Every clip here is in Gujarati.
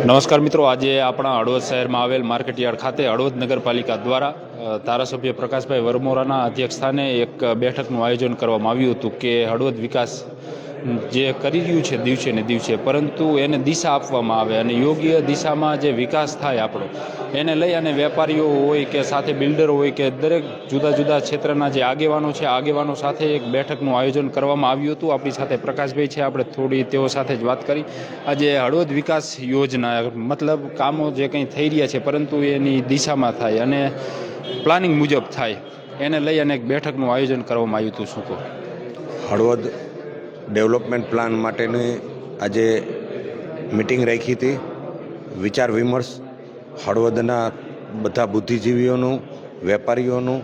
નમસ્કાર મિત્રો, આજે આપણા હળવદ શહેરમાં આવેલ માર્કેટયાર્ડ ખાતે હળવદ નગરપાલિકા દ્વારા ધારાસભ્ય પ્રકાશભાઈ વરમોરાના અધ્યક્ષસ્થાને એક બેઠકનું આયોજન કરવામાં આવ્યું હતું કે હળવદ વિકાસ જે કરી રહ્યું છે દિવસે ને દિવસે, પરંતુ એને દિશા આપવામાં આવે અને યોગ્ય દિશામાં જે વિકાસ થાય આપણો, એને લઈ અને વેપારીઓ હોય કે સાથે બિલ્ડરો હોય કે દરેક જુદા જુદા ક્ષેત્રના જે આગેવાનો છે, આગેવાનો સાથે એક બેઠકનું આયોજન કરવામાં આવ્યું હતું. આપણી સાથે પ્રકાશભાઈ છે, આપણે થોડી તેઓ સાથે જ વાત કરી. આજે હળવદ વિકાસ યોજના, મતલબ કામો જે કંઈ થઈ રહ્યા છે, પરંતુ એની દિશામાં થાય અને પ્લાનિંગ મુજબ થાય, એને લઈ અને એક બેઠકનું આયોજન કરવામાં આવ્યું હતું. શું કહો? હળવદ ડેવલપમેન્ટ પ્લાન માટેની આજે મિટિંગ રાખી હતી. વિચાર વિમર્શ, હળવદના બધા બુદ્ધિજીવીઓનું, વેપારીઓનું,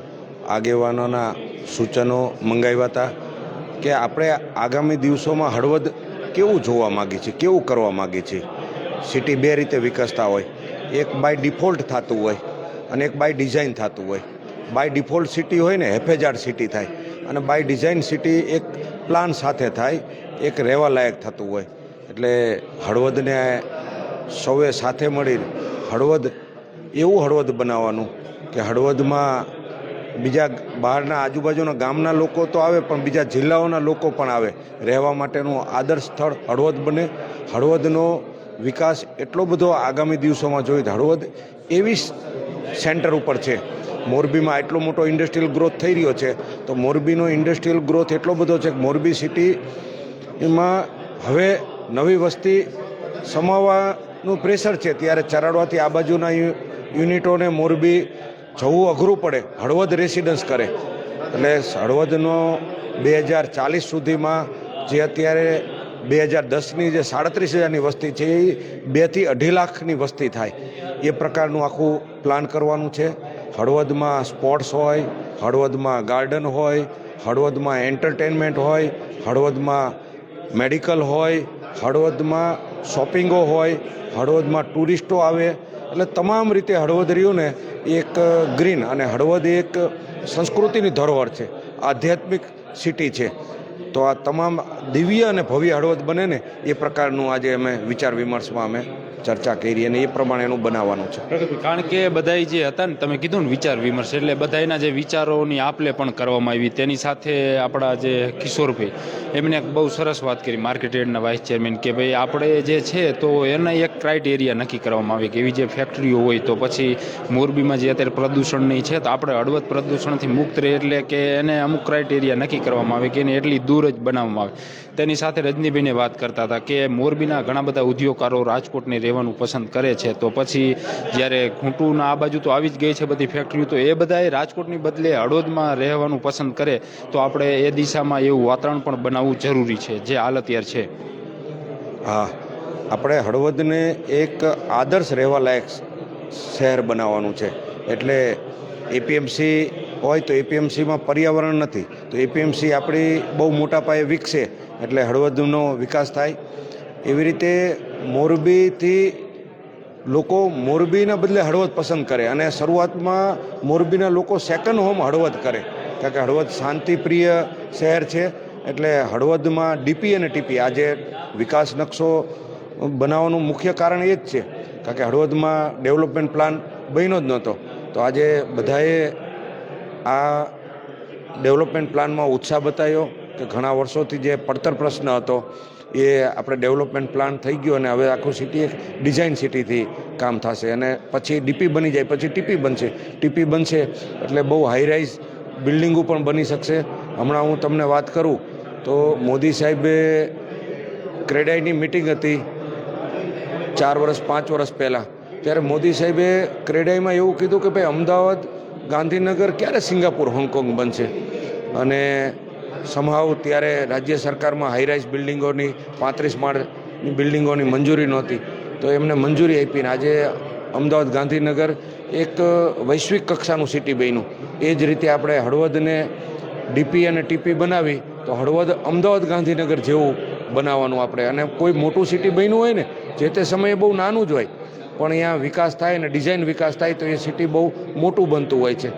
આગેવાનોના સૂચનો મંગાવ્યા હતા કે આપણે આગામી દિવસોમાં હળવદ કેવું જોવા માગીએ છીએ કેવું કરવા માગીએ છીએ સિટી બે રીતે વિકસતા હોય, એક બાય ડિફોલ્ટ થતું હોય અને એક બાય ડિઝાઇન થતું હોય. બાય ડિફોલ્ટ સિટી હોય ને, હેફેજાર સિટી થાય અને બાય ડિઝાઇન સિટી એક પ્લાન સાથે થાય, એક રહેવા લાયક થતું હોય. એટલે હળવદને સૌએ સાથે મળી હળવદ, એવું હળવદ બનાવવાનું કે હળવદમાં બીજા બહારના આજુબાજુના ગામના લોકો તો આવે, પણ બીજા જિલ્લાઓના લોકો પણ આવે. રહેવા માટેનું આદર્શ સ્થળ હળવદ બને. હળવદનો વિકાસ એટલો બધો આગામી દિવસોમાં જોઈએ હળવદ એવી સેન્ટર ઉપર છે મોરબીમાં એટલો મોટો ઇન્ડસ્ટ્રીયલ ગ્રોથ થઈ રહ્યો છે, તો મોરબીનો ઇન્ડસ્ટ્રીયલ ગ્રોથ એટલો બધો છે કે મોરબી સિટીમાં હવે નવી વસ્તી સમાવવાનું પ્રેશર છે. ત્યારે ચરાડવાથી આ બાજુના યુનિટોને મોરબી જવું અઘરું પડે. હળવદ રેસિડન્સ કરે. એટલે હળવદનો બે હજાર ચાલીસ સુધીમાં જે અત્યારે બે હજાર દસની જે સાડત્રીસ હજારની વસ્તી છે, એ બેથી અઢી લાખની વસ્તી થાય. એ પ્રકારનું આખું પ્લાન કરવાનું છે. હળવદમાં સ્પોર્ટ્સ હોય, હળવદમાં ગાર્ડન હોય, હળવદમાં એન્ટરટેનમેન્ટ હોય, હળવદમાં મેડિકલ હોય, હળવદમાં શોપિંગો હોય, હળવદમાં ટુરિસ્ટો આવે, એટલે તમામ રીતે હળવદ રહ્યું ને એક ગ્રીન અને હળવદ એક સંસ્કૃતિની ધરોહર છે, આધ્યાત્મિક સિટી છે. તો આ તમામ દિવ્ય અને ભવ્ય હળવદ બને ને એ પ્રકારનું આજે અમે વિચાર વિમર્શમાં અમે ચર્ચા કરી અને એ પ્રમાણે એનું બનાવવાનું છે. કારણ કે બધાય જે હતા ને, તમે કીધું ને વિચાર વિમર્શ, એટલે બધાના જે વિચારોની આપલે પણ કરવામાં આવી. તેની સાથે આપણા જે કિશોરભાઈ એમને બહુ સરસ વાત કરી માર્કેટ યાર્ડના વાઇસ ચેરમેન કે ભાઈ, આપણે જે છે તો એના એક ક્રાઇટેરિયા નક્કી કરવામાં આવે કે એવી જે ફેક્ટરીઓ હોય તો પછી મોરબીમાં જે અત્યારે પ્રદૂષણની છે, તો આપણે હળવદ પ્રદૂષણથી મુક્ત રહે, એટલે કે એને અમુક ક્રાઇટેરિયા નક્કી કરવામાં આવે કે એને એટલી દૂર જ બનાવવામાં આવે. તેની સાથે રજનીભાઈને વાત કરતા હતા કે મોરબીના ઘણા બધા ઉદ્યોગકારો રાજકોટને રહેવાનું પસંદ કરે છે. તો પછી જ્યારે ખૂંટુના આ બાજુ તો આવી જ ગઈ છે બધી ફેક્ટરીઓ તો એ બધાએ રાજકોટની બદલે હળવદમાં રહેવાનું પસંદ કરે. તો આપણે એ દિશામાં એવું વાતાવરણ પણ બનાવવું જરૂરી છે. જે હાલ અત્યારે છે. હા. આપણે હળવદને એક આદર્શ રહેવાલાયક શહેર બનાવવાનું છે. એટલે એપીએમસી હોય તો એપીએમસીમાં પર્યાવરણ નથી. તો એપીએમસી આપણી બહુ મોટા પાયે વિકસે એટલે હળવદનો વિકાસ થાય. એવી રીતે મોરબીથી લોકો મોરબીના બદલે હળવદ પસંદ કરે અને શરૂઆતમાં મોરબીના લોકો સેકન્ડ હોમ હળવદ કરે. કારણ કે હળવદ શાંતિપ્રિય શહેર છે એટલે હળવદમાં ડીપી અને ટીપી આજે વિકાસ નકશો બનાવવાનું મુખ્ય કારણ એ જ છે. કારણ કે હળવદમાં ડેવલપમેન્ટ પ્લાન બન્યો જ નહોતો. તો આજે બધાએ આ ડેવલપમેન્ટ પ્લાનમાં ઉત્સાહ બતાવ્યો કે ઘણા વર્ષોથી જે પડતર પ્રશ્ન હતો, એ આપણે ડેવલપમેન્ટ પ્લાન થઈ ગયો અને હવે આખું સિટી એક ડિઝાઇન સિટીથી કામ થશે અને પછી ડીપી બની જાય, પછી ટીપી બનશે. ટીપી બનશે એટલે બહુ હાઈરાઇઝ બિલ્ડિંગો પણ બની શકશે. હમણાં હું તમને વાત કરું તો મોદી સાહેબે ક્રેડાઈની મિટિંગ હતી ચાર વર્ષ, પાંચ વર્ષ પહેલાં. ત્યારે મોદી સાહેબે ક્રેડાઈમાં એવું કીધું કે ભાઈ, અમદાવાદ ગાંધીનગર ક્યારે સિંગાપુર, હોંગકોંગ બનશે? અને સમહાવ ત્યારે રાજ્ય સરકારમાં હાઈરાઇઝ બિલ્ડિંગોની પાંત્રીસ માળની બિલ્ડિંગોની મંજૂરી નહોતી. તો એમને મંજૂરી આપીને આજે અમદાવાદ ગાંધીનગર એક વૈશ્વિક કક્ષાનું સિટી બન્યું. એ જ રીતે આપણે હળવદને ડીપી અને ટીપી બનાવી, તો હળવદ અમદાવાદ ગાંધીનગર જેવું બનાવવાનું આપણે. અને કોઈ મોટું સિટી બન્યું હોય ને, જે તે સમયે બહુ નાનું જ હોય પણ અહીંયા વિકાસ થાય ને ડિઝાઇન વિકાસ થાય તો એ સિટી બહુ મોટું બનતું હોય છે.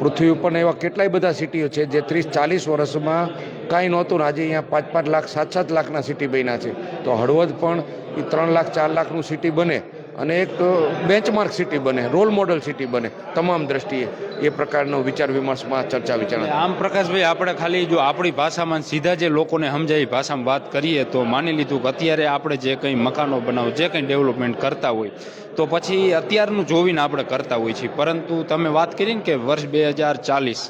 પૃથ્વી ઉપરના એવા કેટલાય બધા સિટીઓ છે જે ત્રીસ ચાલીસ વર્ષમાં કાંઈ નહોતું આજે અહીંયા પાંચ પાંચ લાખ, સાત સાત લાખના સિટી બન્યા છે. તો હળવદ પણ એ ત્રણ લાખ, ચાર લાખનું સિટી બને અને એક બેન્ચમાર્ક સિટી બને રોલ મોડલ સિટી બને, તમામ દ્રષ્ટિએ. એ પ્રકારનો વિચાર વિમર્શમાં ચર્ચા વિચારણા આમ પ્રકાશભાઈ, આપણે ખાલી જો આપણી ભાષામાં સીધા જે લોકોને સમજાય ભાષામાં વાત કરીએ તો માની લીધું કે અત્યારે આપણે જે કંઈ મકાનો બનાવો, જે કંઈ ડેવલપમેન્ટ કરતા હોય, તો પછી અત્યારનું જોવીને આપણે કરતા હોઈએ છીએ. પરંતુ તમે વાત કરીને કે વર્ષ બે હજાર ચાલીસ,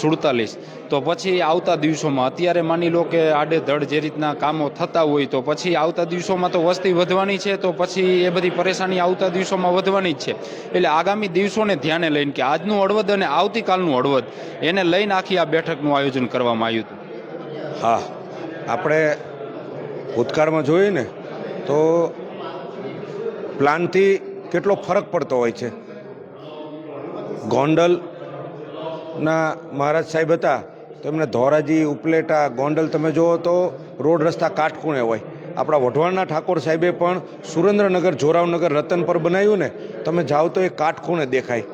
સુડતાલીસ, તો પછી આવતા દિવસોમાં અત્યારે માની લો કે આડેધડ જે રીતના કામો થતા હોય, તો પછી આવતા દિવસોમાં તો વસ્તી વધવાની છે, તો પછી એ બધી પરેશાની આવતા દિવસોમાં વધવાની જ છે. એટલે આગામી દિવસોને ધ્યાને લઈને કે આજનું હળવદ અને આવતીકાલનું હળવદ. એને લઈને આખી આ બેઠકનું આયોજન કરવામાં આવ્યું હતું. હા, આપણે ભૂતકાળમાં જોઈએ ને તો પ્લાનથી કેટલો ફરક પડતો હોય છે. ગોંડલના મહારાજ સાહેબ હતા, તો એમને ધોરાજી, ઉપલેટા, ગોંડલ તમે જુઓ તો રોડ રસ્તા કાટખૂણે હોય. આપણા વઢવાણના ઠાકોર સાહેબે પણ સુરેન્દ્રનગર, જોરાવનગર રતન પર બનાવ્યું ને, તમે જાઓ તો એ કાટખૂણે દેખાય.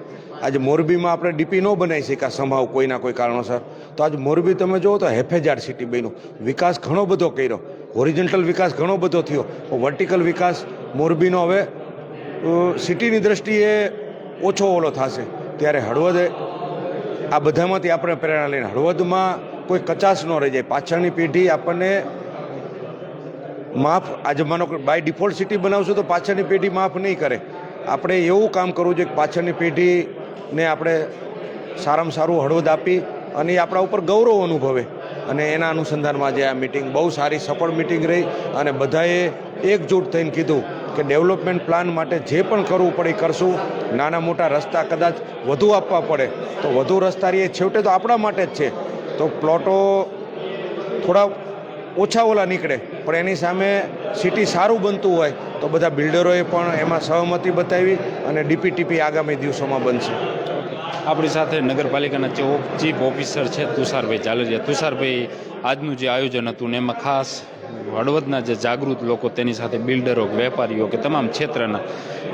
આજે મોરબીમાં આપણે ડીપી ન બનાવી શક્યા સંભાવ કોઈના કોઈ કારણોસર. તો આજે મોરબી તમે જુઓ તો હેફેજાર સિટી બન્યું. વિકાસ ઘણો બધો કર્યો. હોરિજન્ટલ વિકાસ ઘણો બધો થયો. વર્ટિકલ વિકાસ મોરબીનો હવે સિટીની દ્રષ્ટિએ ઓછો ઓલો થશે. ત્યારે હળવદે, આ બધામાંથી આપણે પ્રેરણા લઈને હળવદમાં કોઈ કચાશ ન રહી જાય. પાછળની પેઢી આપણને માફ, આજે માનો બાય ડિફોલ્ટ સિટી બનાવશું તો પાછળની પેઢી માફ નહીં કરે. આપણે એવું કામ કરવું જોઈએ કે પાછળની પેઢીને આપણે સારામાં સારું હળવદ આપી અને એ આપણા ઉપર ગૌરવ અનુભવે. અને એના અનુસંધાનમાં આજે આ મિટિંગ બહુ સારી સફળ મિટિંગ રહી અને બધાએ એકજૂટ થઈને કીધું કે ડેવલપમેન્ટ પ્લાન માટે જે પણ કરવું પડે કરશું. નાના મોટા રસ્તા કદાચ વધુ આપવા પડે તો વધુ રસ્તા રહીએ. છેવટે તો આપણા માટે જ છે. તો પ્લોટો થોડા ઓછા ઓલા નીકળે. પણ એની સામે સિટી સારું બનતું હોય તો બધા બિલ્ડરોએ પણ એમાં સહમતી બતાવી અને ડીપીટીપી આગામી દિવસોમાં બનશે. આપણી સાથે નગરપાલિકાના ચીફ ઓફિસર છે તુષારભાઈ જાલરિયા તુષારભાઈ, આજનું જે આયોજન હતું ને એમાં ખાસ હળવદના જે જાગૃત લોકો તેની સાથે બિલ્ડરો, વેપારીઓ કે તમામ ક્ષેત્રના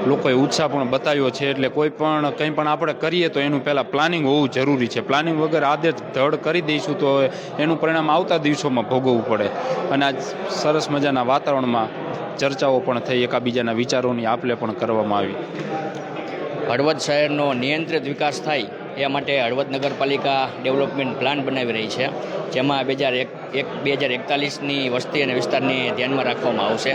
લોકોએ ઉત્સાહ પણ બતાવ્યો છે. એટલે કોઈ પણ, કંઈ પણ આપણે કરીએ તો એનું પહેલાં પ્લાનિંગ હોવું જરૂરી છે. પ્લાનિંગ વગર જ ધડ કરી દઈશું તો એનું પરિણામ આવતા દિવસોમાં ભોગવવું પડે. અને આજ સરસ મજાના વાતાવરણમાં ચર્ચાઓ પણ થઈ, એકાબીજાના વિચારોની આપલે પણ કરવામાં આવી. હળવદ શહેરનો નિયંત્રિત વિકાસ થાય એ માટે હળવદ નગરપાલિકા ડેવલપમેન્ટ પ્લાન બનાવી રહી છે, જેમાં બે હજાર એક એક, બે હજાર એકતાલીસની વસ્તી અને વિસ્તારને ધ્યાનમાં રાખવામાં આવશે.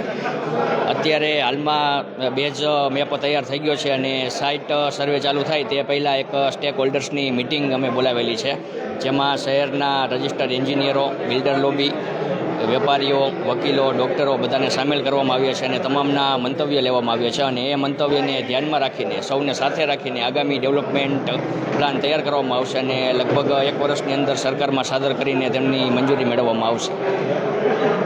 અત્યારે હાલમાં બેજ મેપ તૈયાર થઈ ગયો છે અને સાઇટ સર્વે ચાલુ થાય તે પહેલાં એક સ્ટેક હોલ્ડર્સની મિટિંગ અમે બોલાવેલી છે, જેમાં શહેરના રજિસ્ટર્ડ એન્જિનિયરો બિલ્ડર લોબી વેપારીઓ, વકીલો, ડૉક્ટરો બધાને સામેલ કરવામાં આવ્યા છે અને તમામના મંતવ્ય લેવામાં આવ્યા છે અને એ મંતવ્યને ધ્યાનમાં રાખીને, સૌને સાથે રાખીને આગામી ડેવલપમેન્ટ પ્લાન તૈયાર કરવામાં આવશે અને લગભગ એક વર્ષની અંદર સરકારમાં સાદર કરીને તેમની મંજૂરી મેળવવામાં આવશે.